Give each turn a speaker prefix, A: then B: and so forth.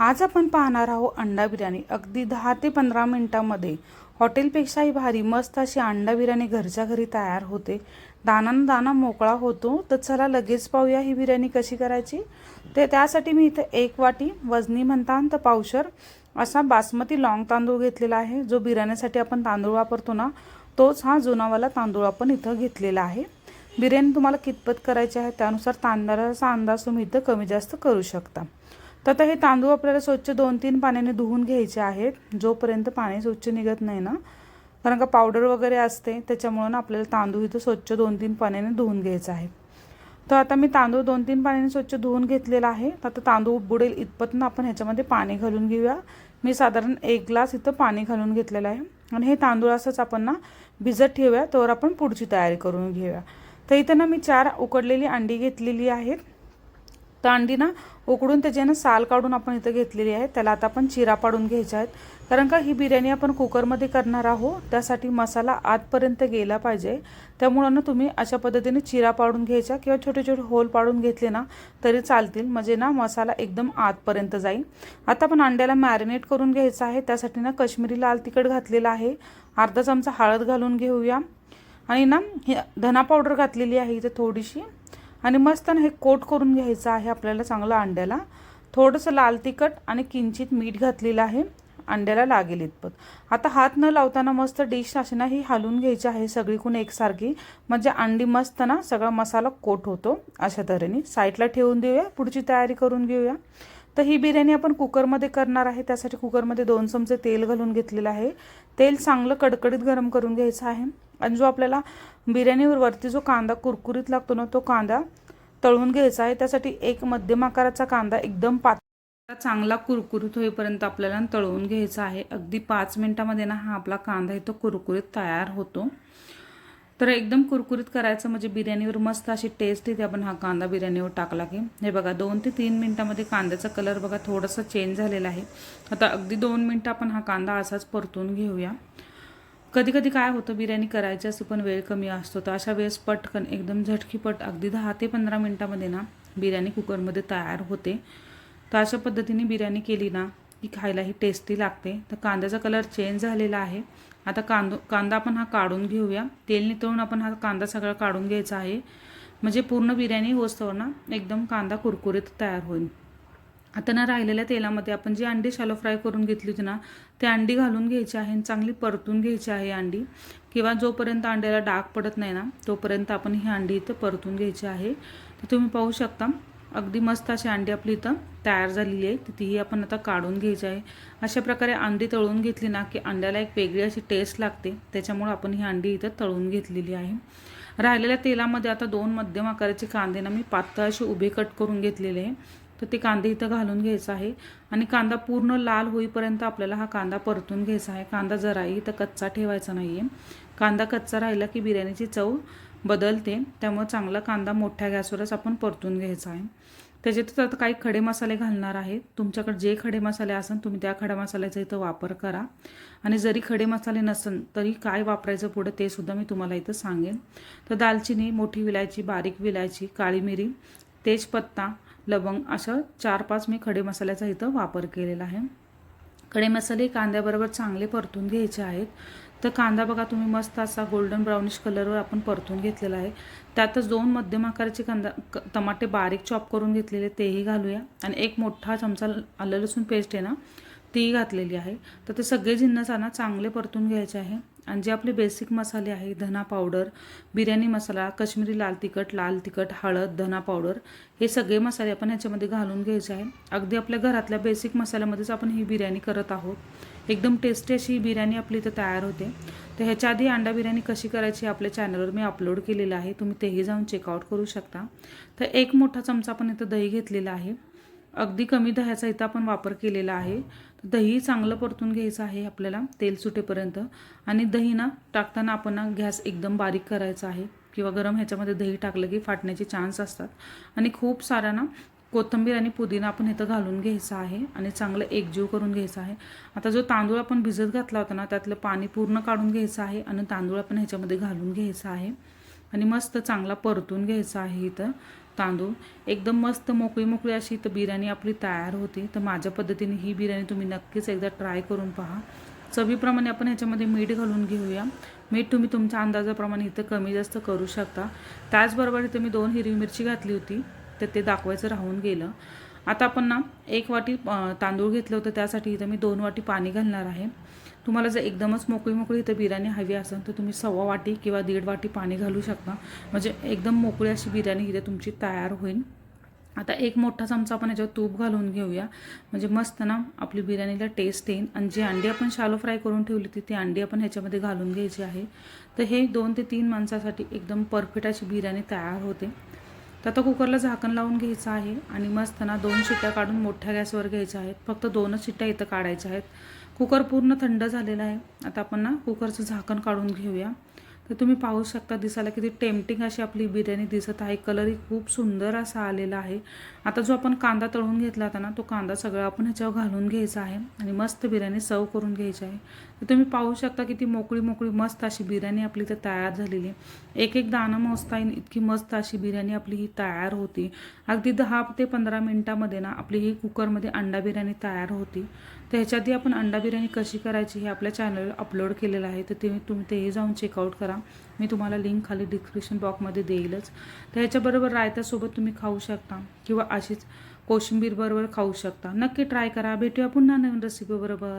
A: आज आपण पाहणार आहोत अंडा बिर्याणी. अगदी दहा ते पंधरा मिनटामध्ये हॉटेलपेक्षाही भारी मस्त अशी अंडा बिर्याणी घरच्या घरी तयार होते. दाना दाना मोकळा होतो. तर चला लगेच पाहूया ही बिर्याणी कशी करायची. ते त्यासाठी मी इथं एक वाटी वजनी म्हणता तर पावशर असा बासमती लॉंग तांदूळ घेतलेला आहे. जो बिर्याणीसाठी आपण तांदूळ वापरतो ना तोच हा जुनावाला तांदूळ आपण इथं घेतलेला आहे. बिर्याणी तुम्हाला कितपत करायची आहे त्यानुसार तांदळाचा अंदाज तुम्ही इथं कमी जास्त करू शकता. तर आता हे तांदूळ आपल्याला स्वच्छ दोन तीन पाण्याने धुवून घ्यायचे आहेत. जोपर्यंत पाणी स्वच्छ निघत नाही ना कारण का पावडर वगैरे असते त्याच्यामुळं ना आपल्याला तांदूळ इथं स्वच्छ दोन तीन पाण्याने धुवून घ्यायचं आहे. तर आता मी तांदूळ दोन तीन पाण्याने स्वच्छ धुवून घेतलेला आहे. तर आता तांदूळ बुडेल इतपत ना आपण ह्याच्यामध्ये पाणी घालून घेऊया. मी साधारण एक ग्लास इथं पाणी घालून घेतलेलं आहे. आणि हे तांदूळ असंच आपण ना भिजत ठेवूया. तर आपण पुढची तयारी करून घेऊया. तर इथं ना मी चार उकडलेली अंडी घेतलेली आहेत. तर अंडी ना उकडून त्याची ना साल काढून आपण इथं घेतलेली आहे. त्याला आता आपण चिरा पाडून घ्यायच्या आहेत कारण का ही बिर्याणी आपण कुकरमध्ये करणार आहोत त्यासाठी मसाला आतपर्यंत गेला पाहिजे. त्यामुळं ना तुम्ही अशा पद्धतीने चिरा पाडून घ्यायच्या किंवा छोटे छोटे होल पाडून घेतले ना तरी चालतील. म्हणजे ना मसाला एकदम आतपर्यंत जाईल. आता आपण अंड्याला मॅरिनेट करून घ्यायचं आहे. त्यासाठी ना काश्मीरी लाल तिखट घातलेलं आहे. अर्धा चमचा हळद घालून घेऊया. आणि ना हे धना पावडर घातलेली आहे इथे थोडीशी. आणि मस्त ना हे कोट करून घ्यायचं आहे आपल्याला चांगलं अंड्याला. थोडंसं लाल तिखट आणि किंचित मीठ घातलेलं आहे. अंड्याला लागेल इतपत. आता हात न लावताना मस्त डिश अशी ना ही हालून घ्यायची आहे सगळीकडून एकसारखी. म्हणजे अंडी मस्त ना सगळा मसाला कोट होतो. अशा तऱ्हेने. साईडला ठेवून देऊया. पुढची तयारी करून घेऊया. तर ही बिर्याणी आपण कुकरमध्ये करणार आहे. त्यासाठी कुकरमध्ये दोन चमचे तेल घालून घेतलेलं आहे. तेल चांगलं कडकडीत गरम करून घ्यायचं आहे. आणि जो आपल्याला बिर्याणीवर वरती जो कांदा कुरकुरीत लागतो ना तो कांदा तळून घ्यायचा आहे. त्यासाठी एक मध्यम आकाराचा कांदा एकदम पातळ चांगला कुरकुरीत होईपर्यंत आपल्याला तळवून घ्यायचा आहे. अगदी पाच मिनिटामध्ये ना हा आपला कांदा इथं कुरकुरीत तयार होतो. तर एकदम कुरकुरीत करायचं म्हणजे बिर्याणीवर मस्त अशी टेस्ट येते. आपण हा कांदा बिर्याणीवर टाकला की. हे बघा दोन ते तीन मिनटामध्ये कांद्याचा कलर बघा थोडासा चेंज झालेला आहे. आता अगदी दोन मिनटं आपण हा कांदा असाच परतून घेऊया. कधी कधी काय होतं बिर्याणी करायची असते पण वेळ कमी असतो. तर अशा वेळेस पटकन एकदम झटकीपट अगदी दहा ते पंधरा मिनटामध्ये ना बिर्याणी कुकरमध्ये तयार होते. तर अशा पद्धतीने बिर्याणी केली ना की खायलाही टेस्टी लागते. तर कांद्याचा कलर चेंज झालेला आहे. आता कांदो कांदा आपण हा काढून घेऊया. तेल नितळून आपण हा कांदा सगळा काढून घ्यायचा आहे. म्हणजे पूर्ण बिर्याणी होस्तवर ना एकदम कांदा कुरकुरीत तयार होईल. आता ना राहिलेल्या तेलामध्ये आपण जी अंडी शालो फ्राय करून घेतली होती ना ते अंडी घालून घ्यायची आहे आणि चांगली परतून घ्यायची आहे अंडी. किंवा जोपर्यंत अंड्याला डाग पडत नाही ना तोपर्यंत आपण ही अंडी इथं परतून घ्यायची आहे. तर तुम्ही पाहू शकता अगदी मस्त अशी अंडी आपली इथं तयार झालेली आहे. तिथेही तीही आपण आता काढून घ्यायची आहे. अशा प्रकारे अंडी तळून घेतली ना की अंड्याला एक वेगळी अशी टेस्ट लागते. त्याच्यामुळे आपण ही अंडी इथं तळून घेतलेली आहे. राहिलेल्या तेलामध्ये आता दोन मध्यम आकाराचे कांदे ना मी पातळ असे उभे कट करून घेतलेले आहे. तर ते कांदे इथं घालून घ्यायचा आहे. आणि कांदा पूर्ण लाल होईपर्यंत आपल्याला हा कांदा परतून घ्यायचा आहे. कांदा जराही इथं कच्चा ठेवायचा नाही आहे कांदा कच्चा राहिला की बिर्याणीची चव बदलते. त्यामुळे चांगला कांदा मोठ्या गॅसवरच आपण परतून घ्यायचा आहे. त्याच्यातच आता काही खडे मसाले घालणार आहेत तुमच्याकडे जे खडे मसाले असेल तुम्ही त्या खड्या मसाल्याचा इथं वापर करा. आणि जरी खडे मसाले नसेल तरी काय वापरायचं पुढं ते सुद्धा मी तुम्हाला इथं सांगेन. तर दालचिनी मोठी विलायची बारीक विलायची काळी मिरी तेजपत्ता लवंग असं चार पाच मी खडे मसाल्याचा इथं वापर केलेला आहे. खडे मसाले कांद्याबरोबर चांगले परतून घ्यायचे आहेत. तर कांदा बघा तुम्ही मस्त असा गोल्डन ब्राउनिश कलरवर आपण परतून घेतलेला आहे. त्यातच दोन मध्यम आकाराचे कांदा क टमाटे बारीक चॉप करून घेतलेले तेही घालूया. आणि एक मोठा चमचा आलं लसूण पेस्ट आहे ना ती घातलेली आहे. तर ते सगळे जिन्नस ना चांगले परतून घ्यायचे आहे. आणि जे आपले बेसिक मसाले आहे धना पावडर बिर्याणी मसाला कश्मीरी लाल तिखट लाल तिखट हळद धना पावडर हे सगळे मसाले आपण ह्याच्यामध्ये घालून घ्यायचे आहे अगदी आपल्या घरातल्या बेसिक मसाल्यामध्येच आपण ही बिर्याणी करत आहोत. एकदम टेस्टी अशी ही बिर्याणी आपली इथं तयार होते. तर ह्याच्या आधी अंडा बिर्याणी कशी करायची आपल्या चॅनलवर मी अपलोड केलेलं आहे. तुम्ही तेही जाऊन चेकआउट करू शकता. तर एक मोठा चमचा आपण इथं दही घेतलेला आहे. अगदी कमी दह्याचा इथं आपण वापर केलेला आहे. दही चांगलं परतून घ्यायचं आहे आपल्याला तेल सुटेपर्यंत. आणि दही ना टाकताना आपण ना गॅस एकदम बारीक करायचा आहे. किंवा गरम ह्याच्यामध्ये दही टाकलं की फाटण्याचे चान्स असतात. आणि खूप सारा ना कोथिंबीर आणि पुदिना आपण इथं घालून घ्यायचा आहे. आणि चांगलं एकजीव करून घ्यायचा आहे. आता जो तांदूळ आपण भिजत घातला होता ना त्यातलं पाणी पूर्ण काढून घ्यायचं आहे. आणि तांदूळ आपण ह्याच्यामध्ये घालून घ्यायचा आहे. आणि मस्त चांगला परतून घ्यायचा आहे इथं तांदूळ. एकदम मस्त मोकळी मोकळी अशी इथं बिर्याणी आपली तयार होती. तर माझ्या पद्धतीने ही बिर्याणी तुम्ही नक्कीच एकदा ट्राय करून पहा. चवीप्रमाणे आपण ह्याच्यामध्ये मीठ घालून घेऊया. मीठ तुम्ही तुमच्या अंदाजाप्रमाणे इथं कमी जास्त करू शकता. त्याचबरोबर इथं मी दोन हिरवी मिरची घातली होती. तर ते दाखवायचं राहून गेलं. आता आपण ना एक वाटी तांदूळ घेतलं होतं. त्यासाठी इथं मी दोन वाटी पाणी घालणार आहे. तुम्हाला जर एकदमच मोकळी मोकळी इथं बिर्याणी हवी असेल तर तुम्ही सव्वा वाटी किंवा दीड वाटी पाणी घालू शकता. म्हणजे एकदम मोकळी अशी बिर्याणी इथे तुमची तयार होईल. आता एक मोठा चमचा आपण याच्यावर तूप घालून घेऊया. म्हणजे मस्त ना आपली बिर्याणीला टेस्ट येईल. आणि जी अंडी आपण शालो फ्राय करून ठेवली होती ती अंडी आपण ह्याच्यामध्ये घालून घ्यायची आहे. तर हे दोन ते तीन माणसासाठी एकदम परफेक्ट अशी बिर्याणी तयार होते. तर आता कुकरला झाकण लावून घ्यायचं आहे आणि मस्त ना दोन शिट्ट्या काढून मोठ्या गॅसवर घ्यायच्या आहेत. फक्त दोनच शिट्ट्या इथं काढायच्या आहेत. कुकर पूर्ण थंड झालेला आहे. आता आपण ना कुकरचं झाकण काढून घेऊया. तर तुम्ही पाहू शकता दिसायला किती टेम्पटिंग अशी आपली बिर्याणी दिसत आहे. कलरही खूप सुंदर असा आलेला आहे. आता जो आपण कांदा तळून घेतला होता ना तो कांदा सगळा आपण ह्याच्यावर घालून घ्यायचा आहे आणि मस्त बिर्याणी सर्व करून घ्यायची आहे. तर तुम्ही पाहू शकता किती मोकळी मोकळी मस्त अशी बिर्याणी आपली तर तयार झालेली आहे. एक एक दाणं मस्त येईल इतकी मस्त अशी बिर्याणी आपली ही तयार होती. अगदी दहा ते पंधरा मिनटामध्ये ना आपली ही कुकरमध्ये अंडा बिर्याणी तयार होती. तर ह्याच्याआधी आपण अंडा बिर्याणी कशी करायची हे आपल्या चॅनलवर अपलोड केलेलं आहे. तर ते तुम्ही तेही जाऊन चेकआउट करा. मी तुम्हाला लिंक खाली डिस्क्रिप्शन बॉक्समध्ये देईलच. तर ह्याच्याबरोबर रायत्यासोबत तुम्ही खाऊ शकता किंवा अशीच कोशिंबीरबरोबर खाऊ शकता. नक्की ट्राय करा. भेटूया पुन्हा नवीन रेसिपीबरोबर